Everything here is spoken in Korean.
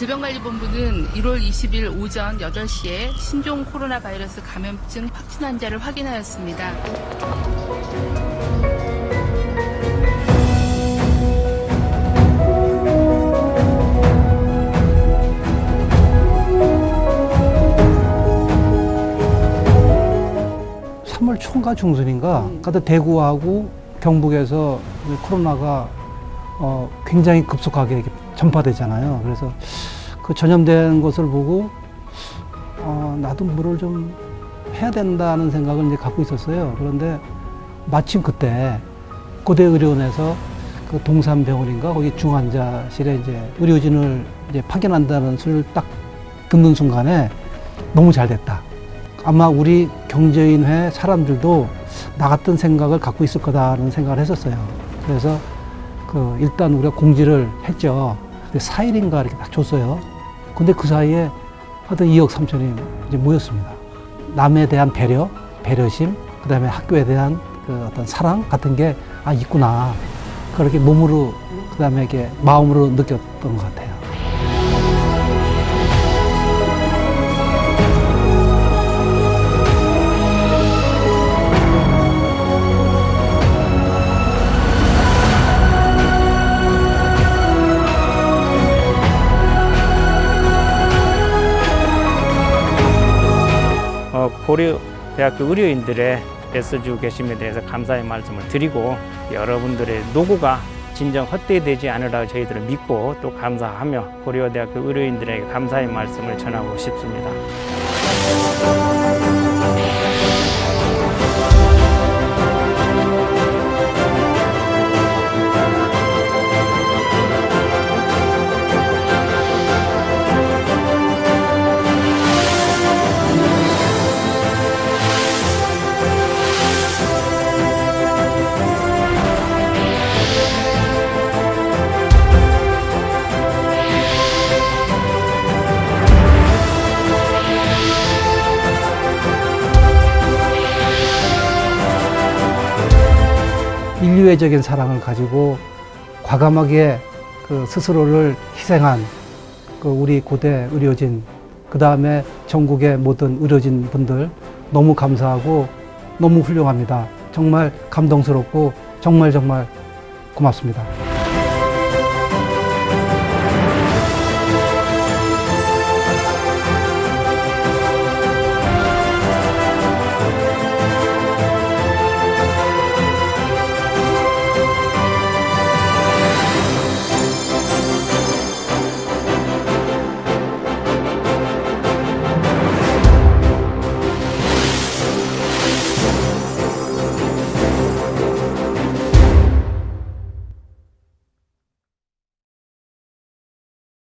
질병관리본부는 1월 20일 오전 8시에 신종 코로나 바이러스 감염증 확진 환자를 확인하였습니다. 초인가 중순인가 그때 대구하고 경북에서 이 코로나가 어, 굉장히 급속하게 이렇게 전파되잖아요. 그래서 그 전염된 것을 보고 어, 나도 뭐를 좀 해야 된다는 생각을 이제 갖고 있었어요. 그런데 마침 그때 고대 의료원에서 그 동산병원인가 거기 중환자실에 이제 의료진을 이제 파견한다는 소리를 딱 듣는 순간에 너무 잘 됐다. 아마 우리 경제인회 사람들도 나 같은 생각을 갖고 있을 거다라는 생각을 했었어요. 그래서 그 일단 우리가 공지를 했죠. 근데 4일인가 이렇게 딱 줬어요. 근데 그 사이에 하여튼 2억 3천이 이제 모였습니다. 남에 대한 배려, 배려심, 그 다음에 학교에 대한 그 어떤 사랑 같은 게 아, 있구나. 그렇게 몸으로, 그 다음에 이게 마음으로 느꼈던 것 같아요. 고려 대학교 의료인들의 애써주고 계심에 대해서 감사의 말씀을 드리고 여러분들의 노고가 진정 헛되되지 않으라 저희들은 믿고 또 감사하며 고려대학교 의료인들에게 감사의 말씀을 전하고 싶습니다. 인류애적인 사랑을 가지고 과감하게 그 스스로를 희생한 그 우리 고대 의료진, 그 다음에 전국의 모든 의료진 분들 너무 감사하고 너무 훌륭합니다. 정말 감동스럽고 정말 정말 고맙습니다.